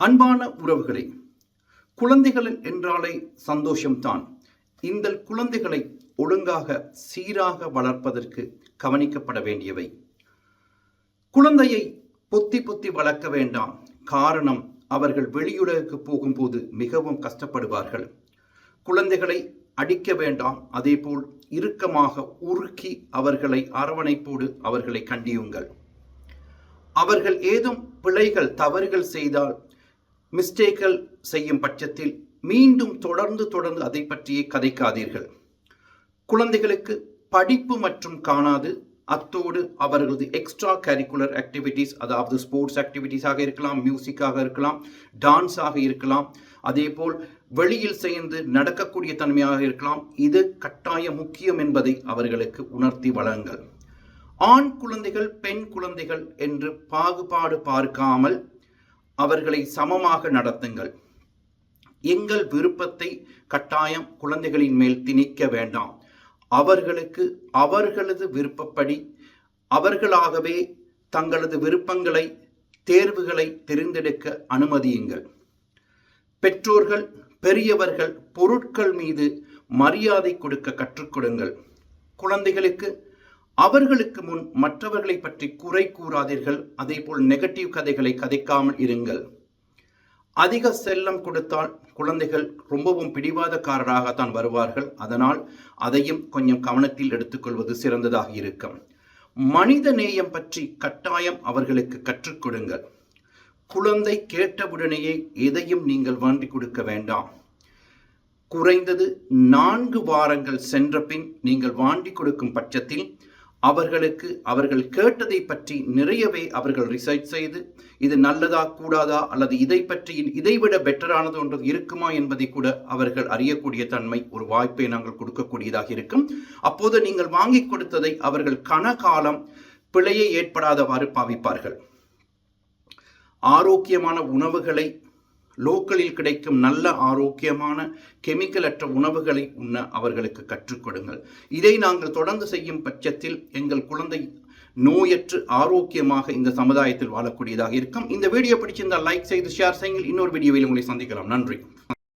அன்பான உறவுகளே குழந்தைகள் என்றாலே சந்தோஷம்தான். இந்த குழந்தைகளை ஒழுங்காக சீராக வளர்ப்பதற்கு கவனிக்கப்பட வேண்டியவை. குழந்தையை பொத்தி பொத்தி வளர்க்க வேண்டாம். காரணம் அவர்கள் வெளியுலகுக்கு போகும்போது மிகவும் கஷ்டப்படுவார்கள். குழந்தைகளை அடிக்க வேண்டாம். அதேபோல் இறுக்கமாக உருக்கி அவர்களை அரவணைப்போடு அவர்களை கண்டியுங்கள். அவர்கள் ஏதும் பிழைகள் தவறுகள் செய்தால் மிஸ்டேக்கள் செய்யும் பட்சத்தில் மீண்டும் தொடர்ந்து தொடர்ந்து அதை பற்றியே கதைக்காதீர்கள். குழந்தைகளுக்கு படிப்பு மற்றும் காணாது. அத்தோடு அவர்களது எக்ஸ்ட்ரா கரிக்குலர் ஆக்டிவிட்டீஸ் அதாவது ஸ்போர்ட்ஸ் ஆக்டிவிட்டீஸாக இருக்கலாம் மியூசிக்காக இருக்கலாம் டான்ஸாக இருக்கலாம். அதேபோல் வெளியில் சேர்ந்து நடக்கக்கூடிய தன்மையாக இருக்கலாம். இது கட்டாய முக்கியம் என்பதை அவர்களுக்கு உணர்த்தி வழங்கள் ஆண் குழந்தைகள் பெண் குழந்தைகள் என்று பாகுபாடு பார்க்காமல் அவர்களை சமமாக நடத்துங்கள். எங்கள் விருப்பத்தை கட்டாயம் குழந்தைகளின் மேல் திணிக்க வேண்டாம். அவர்களுக்கு அவர்களது விருப்பப்படி அவர்களாகவே தங்களது விருப்பங்களை தேர்வுகளை தெரிந்தெடுக்க அனுமதியுங்கள். பெற்றோர்கள் பெரியவர்கள் பொருட்கள் மீது மரியாதை கொடுக்க கற்றுக்கொடுங்கள் குழந்தைகளுக்கு அவர்களுக்கு முன் மற்றவர்களை பற்றி குறை கூறாதீர்கள். அதே போல் நெகட்டிவ் கதைகளை கதைக்காமல் இருங்கள். அதிக செல்லம் கொடுத்தால் குழந்தைகள் ரொம்பவும் பிடிவாதக்காரராகத்தான் வருவார்கள். அதனால் அதையும் கொஞ்சம் கவனத்தில் எடுத்துக்கொள்வது சிறந்ததாக இருக்கும். மனித நேயம் பற்றி கட்டாயம் அவர்களுக்கு கற்றுக் கொடுங்கள். குழந்தை கேட்டவுடனேயே எதையும் நீங்கள் வாங்கி கொடுக்க வேண்டாம். குறைந்தது நான்கு வாரங்கள் சென்ற பின் நீங்கள் வாண்டி கொடுக்கும் பட்சத்தில் அவர்களுக்கு அவர்கள் கேட்டதை பற்றி நிறையவே அவர்கள் ரிசர்ச் செய்து இது நல்லதா கூடாதா அல்லது இதை பற்றி இதைவிட பெட்டரானது ஒன்று இருக்குமா என்பதை கூட அவர்கள் அறியக்கூடிய தன்மை ஒரு வாய்ப்பை நாங்கள் கொடுக்கக்கூடியதாக இருக்கும். அப்போது நீங்கள் வாங்கி கொடுத்ததை அவர்கள் கனகாலம் பிழையை ஏற்படாதவாறு பாவிப்பார்கள். ஆரோக்கியமான உணவுகளை லோக்கலில் கிடைக்கும் நல்ல ஆரோக்கியமான கெமிக்கல் அற்ற உணவுகளை உண்ண அவர்களுக்கு கற்றுக் கொடுங்கள். இதை நாங்கள் தொடர்ந்து செய்யும் பட்சத்தில் எங்கள் குழந்தை நோயற்று ஆரோக்கியமாக இந்த சமுதாயத்தில் வாழக்கூடியதாக இருக்கும். இந்த வீடியோ பிடிச்சிருந்தால் லைக் செய்து ஷேர் செய்யுங்கள். இன்னொரு வீடியோவில் உங்களை சந்திக்கலாம். நன்றி.